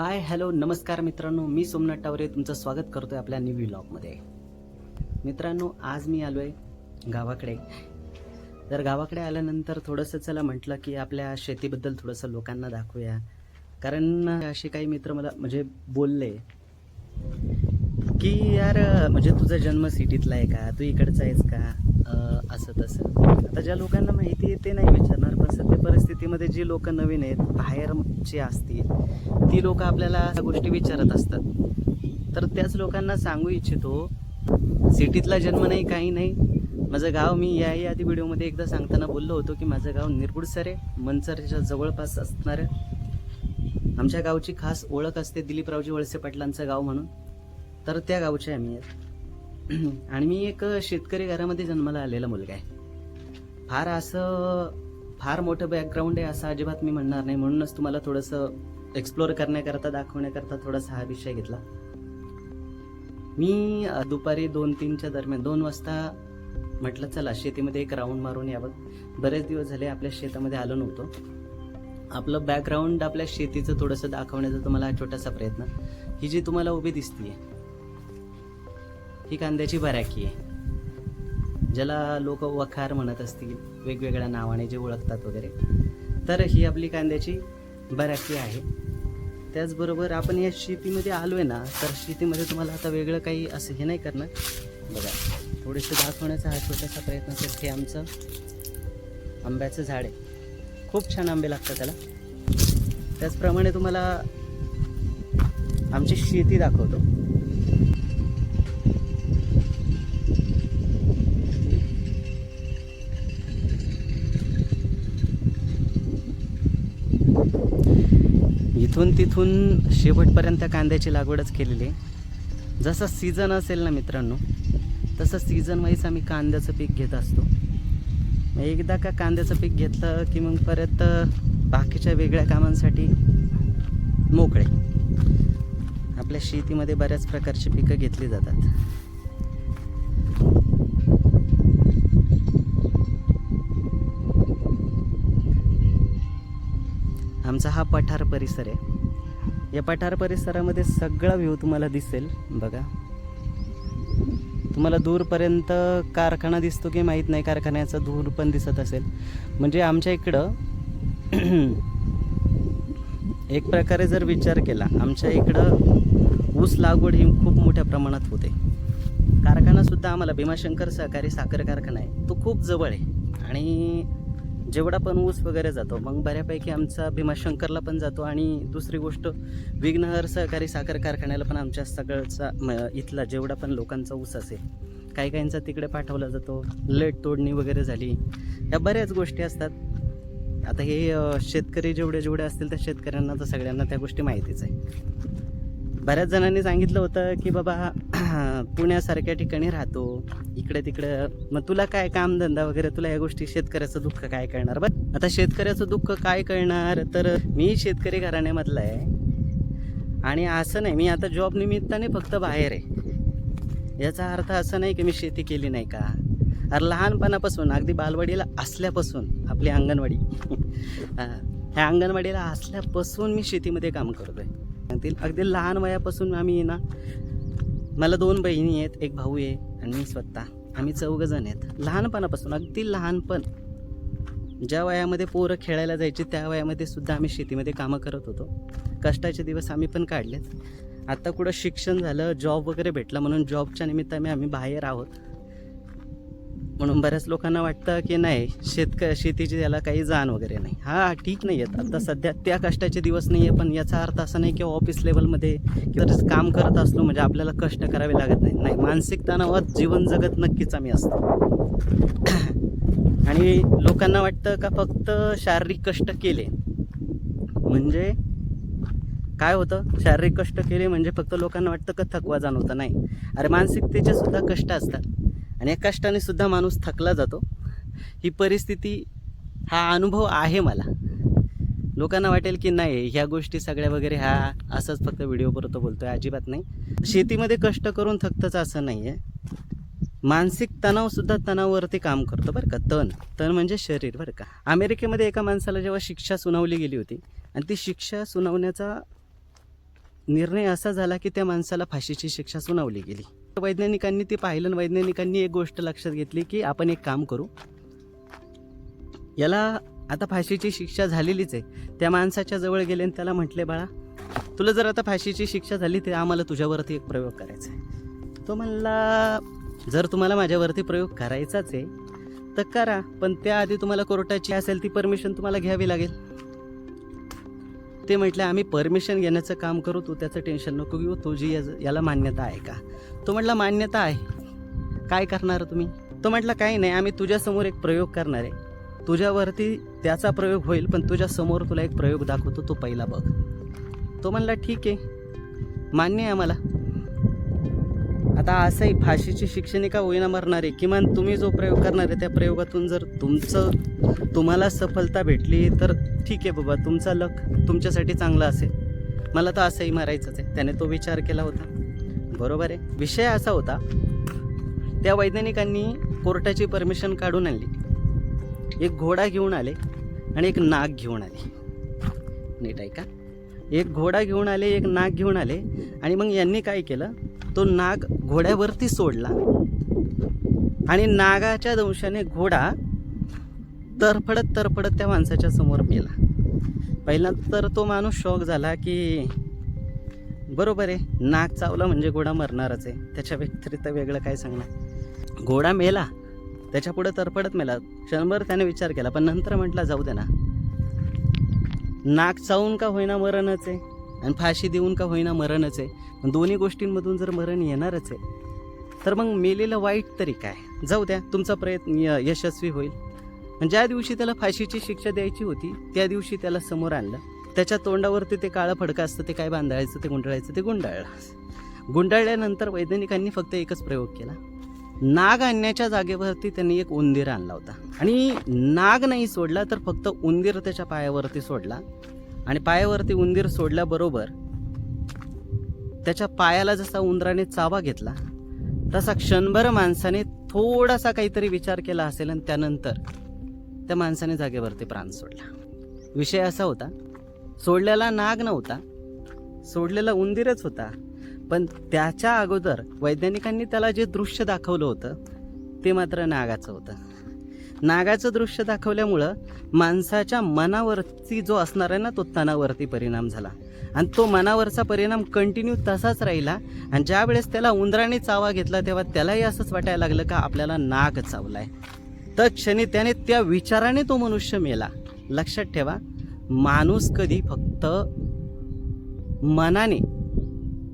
Hi hello नमस्कार मित्रांनो मी सोमनाथ टावरे तुमचं स्वागत करतो आहे आपल्या न्यू व्लॉगमध्ये मित्रांनो आज मी आलो आहे गावाकडे. तर गावाकडे आल्यानंतर थोडंसं चला म्हटलं की आपल्या शेतीबद्दल थोडंसं लोकांना दाखवूया. कारण असे काही मित्र मला म्हणजे बोलले की यार म्हणजे तुझा जन्म सिटीतला आहे का? तू इकडचा आहेस का? असं तसं. आता ज्या लोकांना माहिती आहे ते नाही विचारणार पण सध्या परिस्थितीमध्ये जी लोक नवीन आहेत बाहेरची असतील ती लोक आपल्याला ह्या गोष्टी विचारत असतात. तर त्याच लोकांना सांगू इच्छितो सिटीतला जन्म नाही काही नाही. माझं गाव मी याही आधी व्हिडिओमध्ये एकदा सांगताना बोललो होतो की माझं गाव निरगुडसर आहे मनसरच्या जवळपास असणारं. आमच्या गावची खास ओळख असते दिलीपरावजी वळसे पाटलांचं गाव म्हणून. तर त्या गावचे आम्ही आहेत. आणि मी एक शेतकरी घरामध्ये जन्माला आलेला मुलगा आहे. फार असं फार मोठं बॅकग्राऊंड आहे असं अजिबात मी म्हणणार नाही. म्हणूनच तुम्हाला थोडंसं एक्सप्लोअर करण्याकरता दाखवण्याकरता थोडासा हा विषय घेतला. मी दुपारी दोन तीनच्या दरम्यान दोन वाजता म्हटलं चला शेतीमध्ये एक राऊंड मारून यावं. बरेच दिवस झाले आपल्या शेतामध्ये आलो नव्हतो. आपलं बॅकग्राऊंड आपल्या शेतीचं थोडंसं दाखवण्याचा तुम्हाला छोटासा प्रयत्न. ही जी तुम्हाला उभी दिसतीये ही कांद्याची बराकी आहे. ज्याला लोक वखार म्हणत असतील वेगवेगळ्या नावाने जे ओळखतात वगैरे. तर ही आपली कांद्याची बराकी आहे. त्याचबरोबर आपण या शेतीमध्ये आलो आहे ना तर शेतीमध्ये तुम्हाला आता वेगळं काही असं हे नाही करणार. बघा थोडेसे दाखवण्याचा हा छोटासा प्रयत्न असेल हे आमचं आंब्याचं झाड आहे. खूप छान आंबे लागतात त्याला. त्याचप्रमाणे तुम्हाला आमची शेती दाखवतो. इथून तिथून शेवटपर्यंत कांद्याची लागवडच केलेली आहे. जसं सीझन असेल ना मित्रांनो तसं सीझन वाईज आम्ही कांद्याचं पीक घेत असतो. एकदा का कांद्याचं पीक घेतलं की मग परत बाकीच्या वेगळ्या कामांसाठी मोकळे. आपल्या शेतीमध्ये बऱ्याच प्रकारची पिकं घेतली जातात. आमचा हा पठार परिसर आहे. या पठार परिसरामध्ये सगळा व्ह्यू तुम्हाला दिसेल. बघा. तुम्हाला दूरपर्यंत कारखाना दिसतो की माहीत नाही कारखान्याचा धूर पण दिसत असेल. म्हणजे आमच्या इकडं एक प्रकारे जर विचार केला आमच्या इकडं ऊस लागवड ही खूप मोठ्या प्रमाणात होते. कारखानासुद्धा आम्हाला भीमाशंकर सहकारी साखर कारखाना आहे. तो खूप जवळ आहे. आणि जेवढा पण ऊस वगैरे जातो मग बऱ्यापैकी आमचा भीमाशंकरला पण जातो आणि दुसरी गोष्ट विघ्नहर सहकारी साखर कारखान्याला पण आमच्या सगळ्याचा म इथला जेवढा पण लोकांचा ऊस असेल काही काहींचा तिकडे पाठवला जातो लेट तोडणी वगैरे झाली या बऱ्याच गोष्टी असतात. आता हे शेतकरी जेवढे जेवढे असतील त्या शेतकऱ्यांना तर सगळ्यांना त्या गोष्टी माहितीच आहे. बऱ्याच जणांनी सांगितलं होतं की बाबा पुण्यासारख्या ठिकाणी राहतो इकडे तिकडं मग तुला काय कामधंदा वगैरे तुला या गोष्टी शेतकऱ्याचं दुःख काय कळणार? बरं आता शेतकऱ्याचं दुःख काय कळणार? तर मी शेतकरी घराण्यामधला आहे. आणि असं नाही मी आता जॉब निमित्ताने फक्त बाहेर आहे. याचा अर्थ असं नाही की मी शेती केली नाही का? अरे लहानपणापासून अगदी बालवाडीला असल्यापासून आपली अंगणवाडी. ह्या अंगणवाडीला असल्यापासून मी शेतीमध्ये काम करतो आहे अगदी लहान वयापासून आम्ही ना मला दोन बहिणी आहेत एक भाऊ आहे आणि मी स्वतः. आम्ही चौघ जण आहेत. लहानपणापासून अगदी लहानपण ज्या वयामध्ये पोरं खेळायला जायची त्या वयामध्ये सुद्धा आम्ही शेतीमध्ये कामं करत होतो. कष्टाचे दिवस आम्ही पण काढलेत. आता कुठं शिक्षण झालं जॉब वगैरे भेटला म्हणून जॉबच्या निमित्ताने आम्ही बाहेर आहोत. म्हणून बऱ्याच लोकांना वाटतं की नाही शेतक शेतीची त्याला काही जाण वगैरे नाही. हा ठीक नाही आहेत आता सध्या त्या कष्टाचे दिवस नाही आहे पण याचा अर्थ असा नाही की ऑफिस लेवलमध्ये किंवा काम करत असलो म्हणजे आपल्याला कष्ट करावे लागत नाही. नाही मानसिक तणावात जीवन जगत नक्कीच आम्ही असतो. आणि लोकांना वाटतं का फक्त शारीरिक कष्ट केले? म्हणजे काय होतं? शारीरिक कष्ट केले म्हणजे फक्त लोकांना वाटतं का थकवा जाणवतं नाही? अरे मानसिकतेचे सुद्धा कष्ट असतात. आणि या कष्टाने सुद्धा माणूस थकला जातो. ही परिस्थिती हा अनुभव आहे मला. लोकांना वाटेल की नाही ह्या गोष्टी सगळ्या वगैरे हा असंच फक्त व्हिडिओ बोलतो आहे अजिबात नाही. शेतीमध्ये कष्ट करून थकतच असं नाही आहे मानसिक तणावसुद्धा तणावावरती काम करतो बरं का तण. तण म्हणजे शरीर बरं का. अमेरिकेमध्ये एका माणसाला जेव्हा शिक्षा सुनावली गेली होती आणि ती शिक्षा सुनावण्याचा निर्णय असा झाला की त्या माणसाला फाशीची शिक्षा सुनावली गेली. वैज्ञानिकांनी ते पाहिलं वैज्ञानिकांनी एक गोष्ट लक्षात घेतली की आपण एक काम करू. याला आता फाशीची शिक्षा झालेलीच आहे. त्या माणसाच्या जवळ गेले आणि त्याला म्हटले बाळा तुला जर आता फाशीची शिक्षा झाली तर आम्हाला तुझ्यावरती एक प्रयोग करायचा आहे. तो म्हणला जर तुम्हाला माझ्यावरती प्रयोग करायचाच आहे तर करा. पण त्याआधी तुम्हाला कोर्टाची असेल ती परमिशन तुम्हाला घ्यावी लागेल. ते म्हटलं आम्ही परमिशन घेण्याचं काम करू तू त्याचं टेन्शन नको घेऊ तुझी याज- याला मान्यता आहे का? तो म्हटला मान्यता आहे. काय करणार तुम्ही? तो म्हटला काही नाही आम्ही तुझ्यासमोर एक प्रयोग करणार आहे. तुझ्यावरती त्याचा प्रयोग होईल पण तुझ्यासमोर तुला एक प्रयोग दाखवतो तो पहिला बघ. तो म्हणला ठीक आहे. मान्य आहे आम्हाला. आता असंही फाशीची शिक्षणिका होईना मरणार आहे किमान तुम्ही जो प्रयोग करणार आहे त्या प्रयोगातून जर तुमचं तुम्हाला सफलता भेटली तर ठीक आहे बाबा तुमचा लक तुमच्यासाठी चांगला असेल. मला तर असंही मारायचंच आहे. त्याने तो विचार केला होता. बरोबर आहे. विषय असा होता त्या वैज्ञानिकांनी कोर्टाची परमिशन काढून आणली. एक घोडा घेऊन आले आणि एक नाग घेऊन आले. नीट ऐका एक घोडा घेऊन आले एक नाग घेऊन आले आणि मग यांनी काय केलं? तो नाग घोड्यावरती सोडला. आणि नागाच्या दंशाने घोडा तरफडत तरफडत त्या माणसाच्या समोर मेला. पहिला तर तो माणूस शॉक झाला की बरोबर आहे नाक चावला म्हणजे घोडा मरणारच आहे. त्याच्या व्यतिरिक्त वेगळं काय सांगणार? घोडा मेला त्याच्या पुढे तरफडत मेला. क्षणभर त्याने विचार केला पण नंतर म्हटला जाऊ दे ना. नाक चावून का होईना मरणच आहे? आणि फाशी देऊन का होईना मरणच आहे? दोन्ही गोष्टींमधून जर मरण येणारच आहे तर मग मेलेलं वाईट तरी काय? जाऊ द्या तुमचा प्रयत्न य- यशस्वी होईल. ज्या दिवशी त्याला फाशीची शिक्षा द्यायची होती त्या दिवशी त्याला समोर आणलं. त्याच्या तोंडावरती ते काळं फडकं असतं ते काय बांधायचं ते गुंडाळायचं ते गुंडाळलं गुंडाळल्यानंतर वैज्ञानिकांनी फक्त एकच प्रयोग केला. नाग आणण्याच्या जागेवरती त्यांनी एक उंदीर आणला होता. आणि नाग नाही सोडला तर फक्त उंदीर त्याच्या पायावरती सोडला. आणि पायावरती उंदीर सोडल्याबरोबर त्याच्या पायाला जसा उंदराने चावा घेतला तसा क्षणभर माणसाने थोडासा काहीतरी विचार केला असेल आणि त्यानंतर त्या माणसाने जागेवरती प्राण सोडला. विषय असा होता सोडलेला नाग नव्हता सोडलेला उंदीरच होता पण त्याच्या अगोदर वैज्ञानिकांनी त्याला जे दृश्य दाखवलं होतं ते मात्र नागाचं होतं. नागाचं दृश्य दाखवल्यामुळं माणसाच्या मनावरती जो असणार आहे ना तो तणावरती परिणाम झाला. आणि तो मनावरचा परिणाम कंटिन्यू तसाच राहिला आणि ज्यावेळेस त्याला उंदराने चावा घेतला तेव्हा त्यालाही असंच वाटायला लागलं का आपल्याला नाग चावला आहे क्षणी त्याने त्या विचाराने तो मनुष्य मेला. लक्षात ठेवा माणूस कधी फक्त मनाने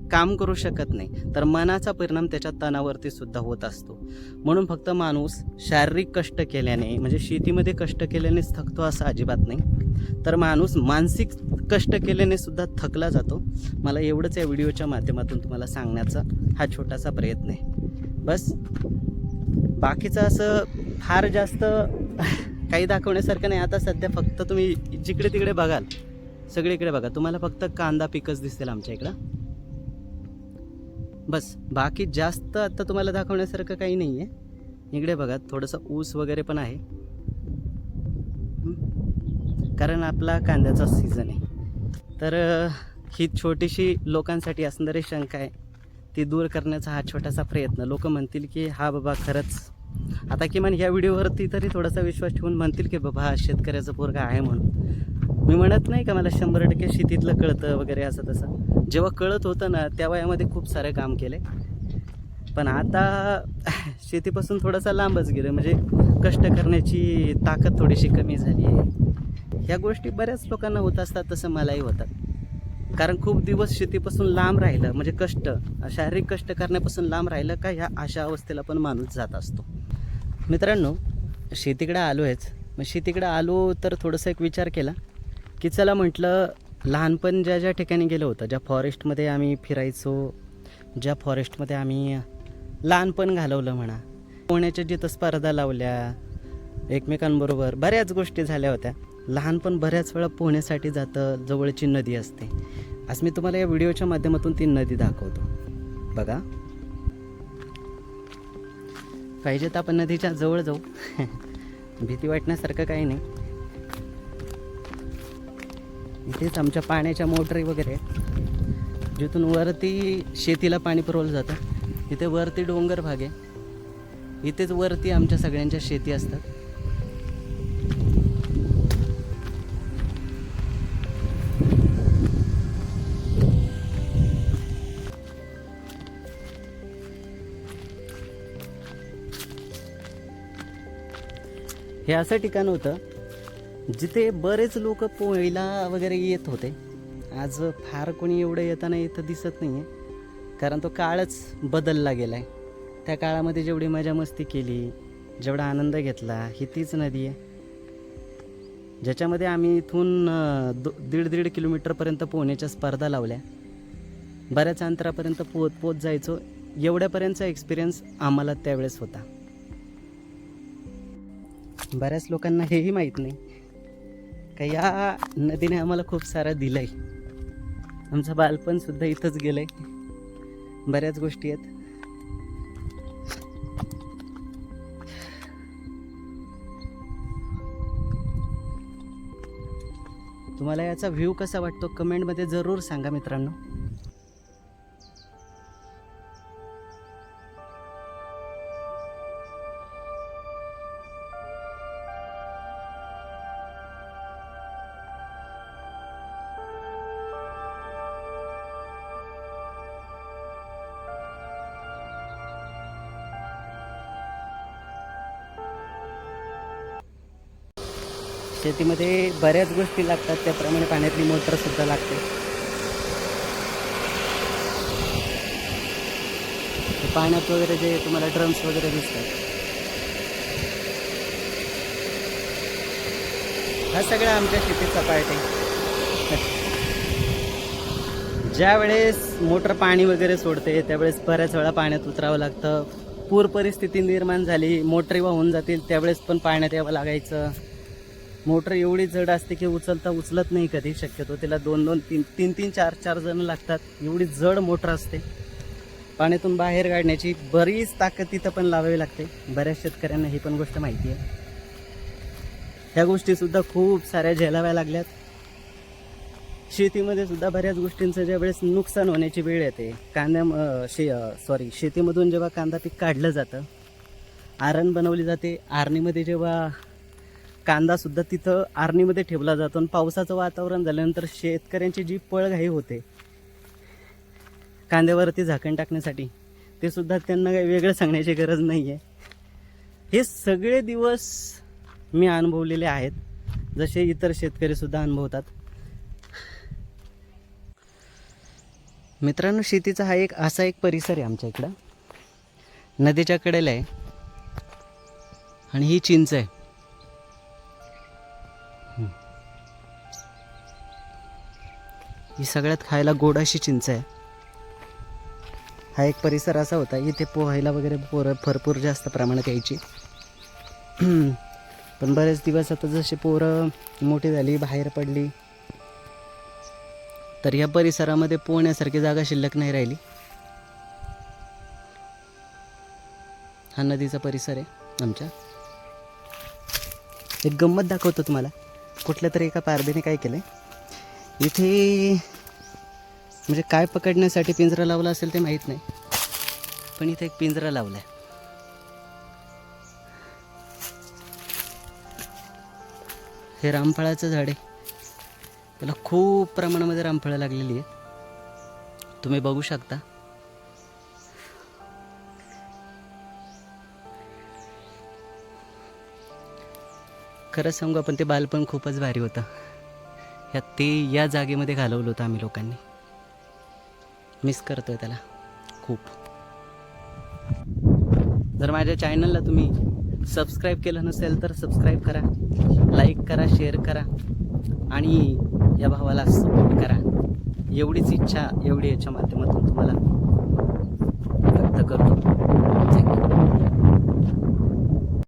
काम करू शकत नाही तर मनाचा परिणाम त्याच्या तणावरती सुद्धा होत असतो. म्हणून फक्त माणूस शारीरिक कष्ट केल्याने म्हणजे शेतीमध्ये कष्ट केल्यानेच थकतो असं अजिबात नाही तर माणूस मानसिक कष्ट केल्याने सुद्धा थकला जातो. मला एवढंच या व्हिडिओच्या माध्यमातून तुम्हाला सांगण्याचा हा छोटासा प्रयत्न आहे. बस. बाकीचं असं फार जास्त काही दाखवण्यासारखं नाही. आता सध्या फक्त तुम्ही जिकडे तिकडे बघाल सगळीकडे बघा. तुम्हाला फक्त कांदा पिकच दिसतील आमच्या इकडं. बस बाकी जास्त आता तुम्हाला दाखवण्यासारखं काही नाही आहे इकडे बघा थोडंसं ऊस वगैरे पण आहे. कारण आपला कांद्याचा सीझन आहे. तर ही छोटीशी लोकांसाठी असणारी शंका आहे. ती दूर करण्याचा हा छोटासा प्रयत्न. लोक म्हणतील की हा बाबा खरंच आता किमान ह्या व्हिडिओवरती तरी थोडासा विश्वास ठेवून म्हणतील की बाबा हा शेतकऱ्याचा पोरगा आहे म्हणून. मी म्हणत नाही का मला शंभर टक्के शेतीतलं कळतं वगैरे असं तसं. जेव्हा कळत होतं ना त्या वयामध्ये खूप सारे काम केले पण आता शेतीपासून थोडासा लांबच गेलं म्हणजे कष्ट करण्याची ताकद थोडीशी कमी झाली आहे. ह्या गोष्टी बऱ्याच लोकांना होत असतात तसं मलाही होतात. कारण खूप दिवस शेतीपासून लांब राहिलं म्हणजे कष्ट शारीरिक कष्ट करण्यापासून लांब राहिलं का ह्या अशा अवस्थेला पण माणूस जात असतो. मित्रांनो शेतीकडे आलो आहेच मग शेतीकडे आलो तर थोडंसं एक विचार केला की चला म्हटलं लहानपण ज्या ज्या ठिकाणी गेलो होतं ज्या फॉरेस्टमध्ये आम्ही फिरायचो ज्या फॉरेस्टमध्ये आम्ही लहानपण घालवलं म्हणा पोहण्याच्या जिथं स्पर्धा लावल्या एकमेकांबरोबर बऱ्याच गोष्टी झाल्या होत्या. लहानपण बऱ्याच वेळा पोहण्यासाठी जातं जवळची नदी असते. आज मी तुम्हाला या व्हिडिओच्या माध्यमातून ती नदी दाखवतो. बघा. पाहिजे तर आपण नदीच्या जवळ जाऊ. भीती वाटण्यासारखं काही नाही. इथेच आमच्या पाण्याच्या मोटरी वगैरे जिथून वरती शेतीला पाणी पुरवलं जातं. इथे वरती डोंगर भाग आहे. इथेच वरती आमच्या सगळ्यांच्या शेती असतात. हे असं ठिकाण होतं जिथे बरेच लोक पोहायला वगैरे येत होते. आज फार कोणी एवढं येताना इथं दिसत नाही आहे कारण तो काळच बदलला गेला आहे त्या काळामध्ये जेवढी मजा मस्ती केली जेवढा आनंद घेतला ही तीच नदी आहे. ज्याच्यामध्ये आम्ही इथून दो दीड दीड किलोमीटरपर्यंत पोहण्याच्या स्पर्धा लावल्या. बऱ्याच अंतरापर्यंत पोहत पोहत जायचो. एवढ्यापर्यंतचा एक्सपिरियन्स आम्हाला त्यावेळेस होता. बऱ्याच लोकांना हेही माहीत नाही का या नदीने आम्हाला खूप सारं दिलं आहे आमचं बालपणसुद्धा इथंच गेलं आहे बऱ्याच गोष्टी आहेत. तुम्हाला याचा व्ह्यू कसा वाटतो? कमेंटमध्ये जरूर सांगा मित्रांनो. शेतीमध्ये बऱ्याच गोष्टी लागतात त्याप्रमाणे पाण्यातली मोटर सुद्धा लागते पाण्यात वगैरे जे तुम्हाला ड्रम्स वगैरे दिसतात. हा सगळा आमच्या शेतीचा पार्ट आहे. ज्या वेळेस मोटर पाणी वगैरे सोडते त्यावेळेस बऱ्याच वेळा पाण्यात उतरावं लागतं. पूर परिस्थिती निर्माण झाली मोटरी वाहून जातील त्यावेळेस पण पाण्यात यावं लागायचं. मोटर एवढी जड असते की उचलता उचलत नाही कधी. शक्यतो तिला दोन दोन तीन तीन तीन चार चार जण लागतात. एवढी जड मोटर असते. पाण्यातून बाहेर काढण्याची बरीच ताकद तिथं पण लावावी लागते. बऱ्याच शेतकऱ्यांना ही पण गोष्ट माहिती आहे. ह्या गोष्टीसुद्धा खूप साऱ्या झेलाव्या लागल्यात. शेतीमध्ये सुद्धा बऱ्याच गोष्टींचं ज्यावेळेस नुकसान होण्याची वेळ येते कांद्या शे सॉरी शेतीमधून जेव्हा कांदा पीक काढलं जातं आरण बनवली जाते. आरणीमध्ये जेव्हा कांदासुद्धा तिथं आरणीमध्ये ठेवला जातो आणि पावसाचं वातावरण झाल्यानंतर शेतकऱ्यांची जी पळघाई होते कांद्यावरती झाकण टाकण्यासाठी ते सुद्धा त्यांना काही वेगळं सांगण्याची गरज नाही आहे हे सगळे दिवस मी अनुभवलेले आहेत जसे इतर शेतकरीसुद्धा अनुभवतात. मित्रांनो शेतीचा हा एक असा एक परिसर आहे आमच्या इकडं. नदीच्या कडेला आहे. आणि ही चिंच आहे. ही सगळ्यात खायला गोड अशी चिंच आहे. हा एक परिसर असा होता इथे पोहायला वगैरे पोरं भरपूर जास्त प्रमाणात यायची. पण बरेच दिवस आता जसे पोरं मोठी झाली बाहेर पडली तर या परिसरामध्ये पोहण्यासारखी जागा शिल्लक नाही राहिली. हा नदीचा परिसर आहे आमच्या. एक गंमत दाखवतो तुम्हाला. कुठल्या तरी एका पारदेने काय केलं आहे इथे म्हणजे काय पकडण्यासाठी पिंजरा लावला असेल ते माहीत नाही. पण इथे एक पिंजरा लावला आहे हे रामफळाचं झाड आहे. त्याला खूप प्रमाणामध्ये रामफळं लागलेली आहेत. तुम्ही बघू शकता. खरंच सांगू आपण ते बालपण खूपच भारी होतं. या ते या जागेमध्ये घालवलं होतं आम्ही लोकांनी. मिस करतो आहे त्याला. खूप. जर माझ्या चॅनलला तुम्ही सबस्क्राईब केलं नसेल तर सबस्क्राईब करा. लाईक करा शेअर करा. आणि या भावाला सपोर्ट करा. एवढीच इच्छा एवढी याच्या माध्यमातून तुम्हाला व्यक्त करतो.